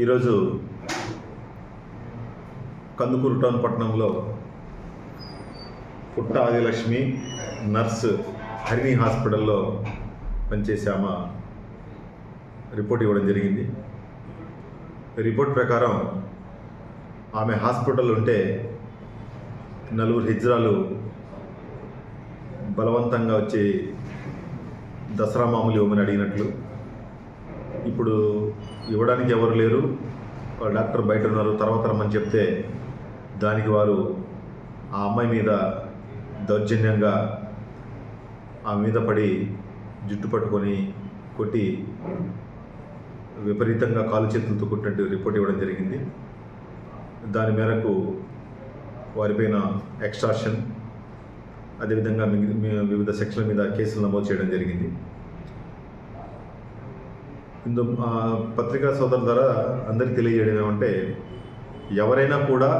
ఈరోజు కందుకూరు టౌన్ పట్టణంలో పుట్ట ఆదిలక్ష్మి నర్స్ హరిణి హాస్పిటల్లో పనిచేసే ఆమె రిపోర్ట్ ఇవ్వడం జరిగింది. రిపోర్ట్ ప్రకారం ఆమె హాస్పిటల్ ఉంటే నలుగురు హిజ్రాలు బలవంతంగా వచ్చి దసరా మామూలు ఇవ్వమని అడిగినట్లు. ఇప్పుడు ఇవ్వడానికి ఎవరు లేరు. డాక్టర్ బయట ఉన్నారు. తర్వాత రమ్మని చెప్తే దానికి వారు ఆ అమ్మాయి మీద దౌర్జన్యంగా ఆ మీద పడి జుట్టు పట్టుకొని కొట్టి విపరీతంగా కాలు చేతులతో కొట్టినట్టు రిపోర్ట్ ఇవ్వడం జరిగింది. దాని మేరకు వారిపైన ఎక్స్ట్రాషన్ అదేవిధంగా మిగి- వివిధ సెక్షన్ల మీద కేసులు నమోదు చేయడం జరిగింది. ఇందు పత్రికా సోదరుల ద్వారా అందరికీ తెలియజేయడం ఏమంటే ఎవరైనా కూడా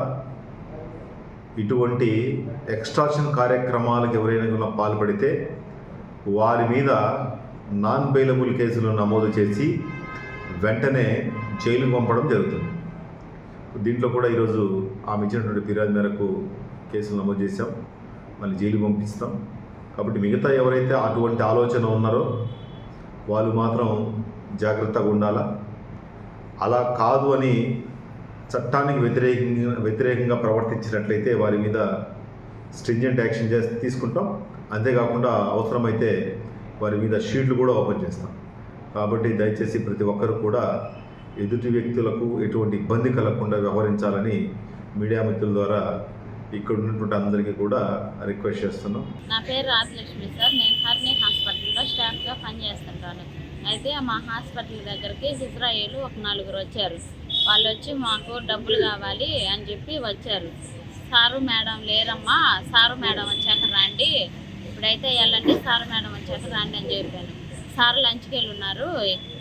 ఇటువంటి ఎక్స్ట్రాక్షన్ కార్యక్రమాలకు ఎవరైనా కూడా పాల్పడితే వారి మీద నాన్ బెయిలబుల్ కేసులు నమోదు చేసి వెంటనే జైలుకు పంపడం జరుగుతుంది. దీంట్లో కూడా ఈరోజు ఆమె ఇచ్చినటువంటి ఫిర్యాదు మేరకు కేసులు నమోదు చేశాం. మళ్ళీ జైలుకి పంపిస్తాం. కాబట్టి మిగతా ఎవరైతే అటువంటి ఆలోచన ఉన్నారో వాళ్ళు మాత్రం జాగ్రత్తగా ఉండాలా? అలా కాదు అని చట్టానికి వ్యతిరేకంగా వ్యతిరేకంగా ప్రవర్తించినట్లయితే వారి మీద స్ట్రింజెంట్ యాక్షన్ చేసి తీసుకుంటాం. అంతేకాకుండా అవసరమైతే వారి మీద షీట్లు కూడా ఓపెన్ చేస్తాం. కాబట్టి దయచేసి ప్రతి ఒక్కరు కూడా ఎదుటి వ్యక్తులకు ఎటువంటి ఇబ్బంది కలగకుండా వ్యవహరించాలని మీడియా మిత్రుల ద్వారా ఇక్కడ ఉన్నటువంటి అందరికీ కూడా రిక్వెస్ట్ చేస్తున్నాం. నా పేరు రాజలక్ష్మి సార్. నేను హర్ని హాస్పిటల్లో స్టాఫ్గా పనిచేస్తుంటాను. అయితే మా హాస్పిటల్ దగ్గరికి ఇజ్రాయేల్ ఒక నలుగురు వచ్చారు. వాళ్ళు వచ్చి మాకు డబ్బులు కావాలి అని చెప్పి వచ్చారు. సారు మేడం లేరమ్మా సారు మేడం వచ్చాక రండి. ఇప్పుడైతే వెళ్ళండి సారు మేడం వచ్చాక రండి అని చెప్పాను. సార్ లంచ్కి వెళ్ళి ఉన్నారు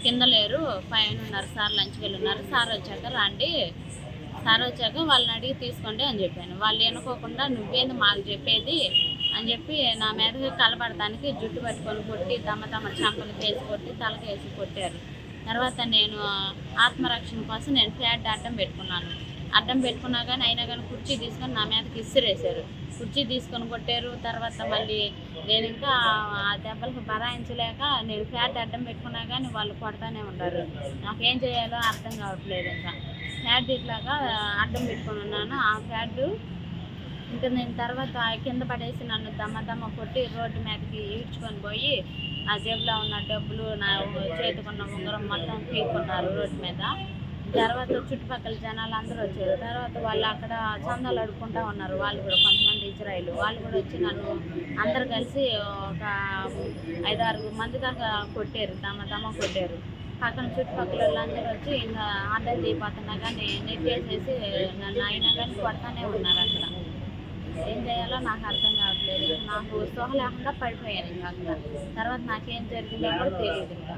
కింద లేరు పైన ఉన్నారు సార్ లంచ్కి ఉన్నారు సార్ వచ్చాక రండి. సార్ వచ్చాక వాళ్ళని అడిగి తీసుకోండి అని చెప్పాను. వాళ్ళు అనుకోకుండా నువ్వేంది మాకు చెప్పేది? అని చెప్పి నా మీద కలపడటానికి జుట్టు పట్టుకొని కొట్టి తమ తమ చంపలు వేసి కొట్టి తలకి వేసి కొట్టారు. తర్వాత నేను ఆత్మరక్షణ కోసం నేను ఫ్లాట్ అడ్డం పెట్టుకున్నాను. అడ్డం పెట్టుకున్నా కానీ అయినా కానీ కుర్చీ తీసుకొని నా మీదకి ఇసిరేసారు కుర్చీ తీసుకొని కొట్టారు. తర్వాత మళ్ళీ నేను ఇంకా ఆ దెబ్బలకు బరాయించలేక నేను ఫ్లాట్ అడ్డం పెట్టుకున్నా కానీ వాళ్ళు కొడతానే ఉన్నారు. నాకేం చేయాలో అర్థం కావట్లేదు ఇంకా. ఫ్యాట్ ఇట్లాగా అడ్డం పెట్టుకొని ఉన్నాను. ఆ ఫ్యాడ్ ఇంకా నేను తర్వాత కింద పడేసి నన్ను దమ్మ దమ్మ కొట్టి రోడ్డు మీదకి ఈడ్చుకొని పోయి నా జేబులో ఉన్న డబ్బులు నా చేతికున్న ఉంగరం మొత్తం తీసుకున్నారు రోడ్డు మీద. తర్వాత చుట్టుపక్కల జనాలు అందరూ వచ్చారు. తర్వాత వాళ్ళు అక్కడ చందాలు అడుక్కుంటా ఉన్నారు. వాళ్ళు కూడా కొంతమంది ఇజ్రాయిల్. వాళ్ళు కూడా వచ్చి నన్ను అందరు కలిసి ఒక ఐదారు మంది దాకా కొట్టారు. దమ్మ దమ్మ కొట్టారు. పక్కన చుట్టుపక్కల వాళ్ళందరూ వచ్చి ఇంకా ఆర్డర్ చేయబోతున్నా కానీ నెట్టేసేసి నన్ను అయినా కానీ కొడతానే ఉన్నారు అక్కడ. ఏం చేయాలో నాకు అర్థం కావట్లేదు. ఇంకా నాకు సోహ లేకుండా పడిపోయాను ఇంకా అక్కడ. తర్వాత నాకేం జరిగిందో కూడా తెలియదు ఇంకా.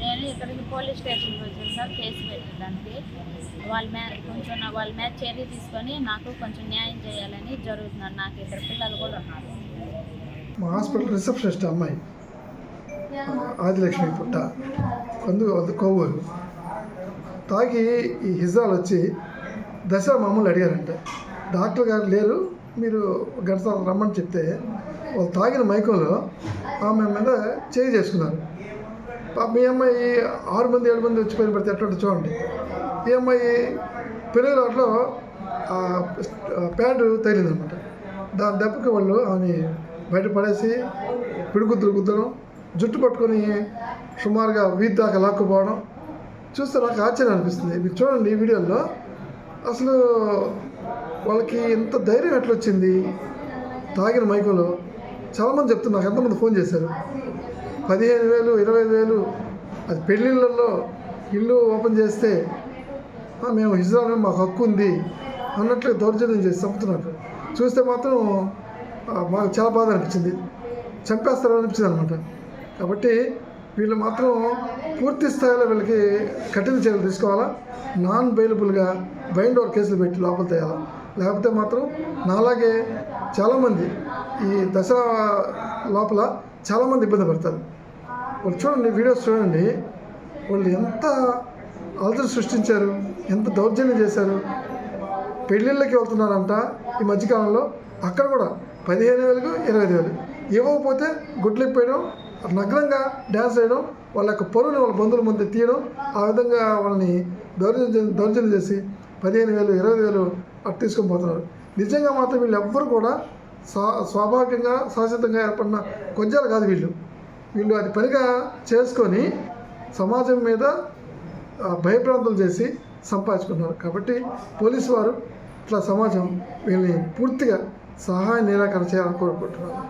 నేను ఇక్కడికి పోలీస్ స్టేషన్కి వచ్చాను సార్ కేసు పెట్టడానికి. వాళ్ళ మీద కొంచెం వాళ్ళ మీద చర్య తీసుకొని నాకు కొంచెం న్యాయం చేయాలని జరుగుతున్నారు. నాకు ఇద్దరు పిల్లలు కూడా ఉన్నారు. మా హాస్పిటల్ రిసెప్షనిస్ట్ అమ్మాయి. ఆదిలక్ష్మి పుట్ట. కందు కొవ్వూరు. తాగి ఈ హిజాలు వచ్చి దశ మామూలు అడిగారంట. డాక్టర్ గారు లేరు మీరు గంట రమ్మని చెప్తే వాళ్ళు తాగిన మైకంలో ఆమె మీద చేయి చేసుకున్నారు. మీ అమ్మాయి ఆరు మంది ఏడు మంది వచ్చి పైన పడితే ఎట్లా చూడండి. ఈ అమ్మాయి పెరుగులాట్లో ప్యాంటు తగిలిందనమాట. దాని దెబ్బకి వాళ్ళు ఆమె బయట పడేసి పిడిగుద్దులు గుద్దడం జుట్టు పట్టుకొని సుమారుగా వీధి దాకా లాక్కుపోవడం చూస్తే నాకు ఆశ్చర్యం అనిపిస్తుంది. మీరు చూడండి ఈ వీడియోలో అసలు వాళ్ళకి ఎంత ధైర్యం ఎట్లా వచ్చింది తాగిన మైకంలో చాలామంది చెప్తున్నారు నాకు ఎంతమంది ఫోన్ చేశారు. పదిహేను వేలు ఇరవై ఐదు వేలు అది పెళ్ళిళ్ళల్లో ఇల్లు ఓపెన్ చేస్తే మేము హిజ్రాలో మాకు హక్కు ఉంది అన్నట్లు దౌర్జన్యం చేసి చంపుతున్నారు. చూస్తే మాత్రం మాకు చాలా బాధ అనిపించింది. చంపేస్తారు అనిపించింది అనమాట కాబట్టి వీళ్ళు మాత్రం పూర్తి స్థాయిలో వీళ్ళకి కఠిన చర్యలు తీసుకోవాలా? నాన్ బెయిలబుల్గా బైండ్ ఓవర్ కేసులు పెట్టి లోపల తేయాలా? లేకపోతే మాత్రం నాలాగే చాలామంది ఈ దసరా లోపల చాలామంది ఇబ్బంది పడతారు. వాళ్ళు చూడండి వీడియోస్ చూడండి. వాళ్ళు ఎంత అలజడి సృష్టించారు? ఎంత దౌర్జన్యం చేశారు? పెళ్ళిళ్ళకి వెళ్తున్నారంట ఈ మధ్యకాలంలో. అక్కడ కూడా పదిహేను వేలకు ఇరవై ఐదు వేలు. ఇవ్వకపోతే గుడ్లు ఇప్పేయడం నగ్నంగా డ్యాన్స్ వేయడం వాళ్ళ యొక్క పరువుని వాళ్ళ బంధువుల ముందు తీయడం ఆ విధంగా వాళ్ళని దౌర్జన్యం దౌర్జన్యం చేసి పదిహేను వేలు ఇరవై వేలు అటు తీసుకొని పోతున్నారు. నిజంగా మాత్రం వీళ్ళు ఎవ్వరు కూడా స్వా స్వాభావికంగా శాశ్వతంగా ఏర్పడిన కొంచెలు కాదు వీళ్ళు. వీళ్ళు అది పనిగా చేసుకొని సమాజం మీద భయప్రాంతం చేసి సంపాదించుకున్నారు. కాబట్టి పోలీసు వారు ఇట్లా సమాజం వీళ్ళని పూర్తిగా సహాయ నిరాకరణ చేయాలని కోరుకుంటున్నారు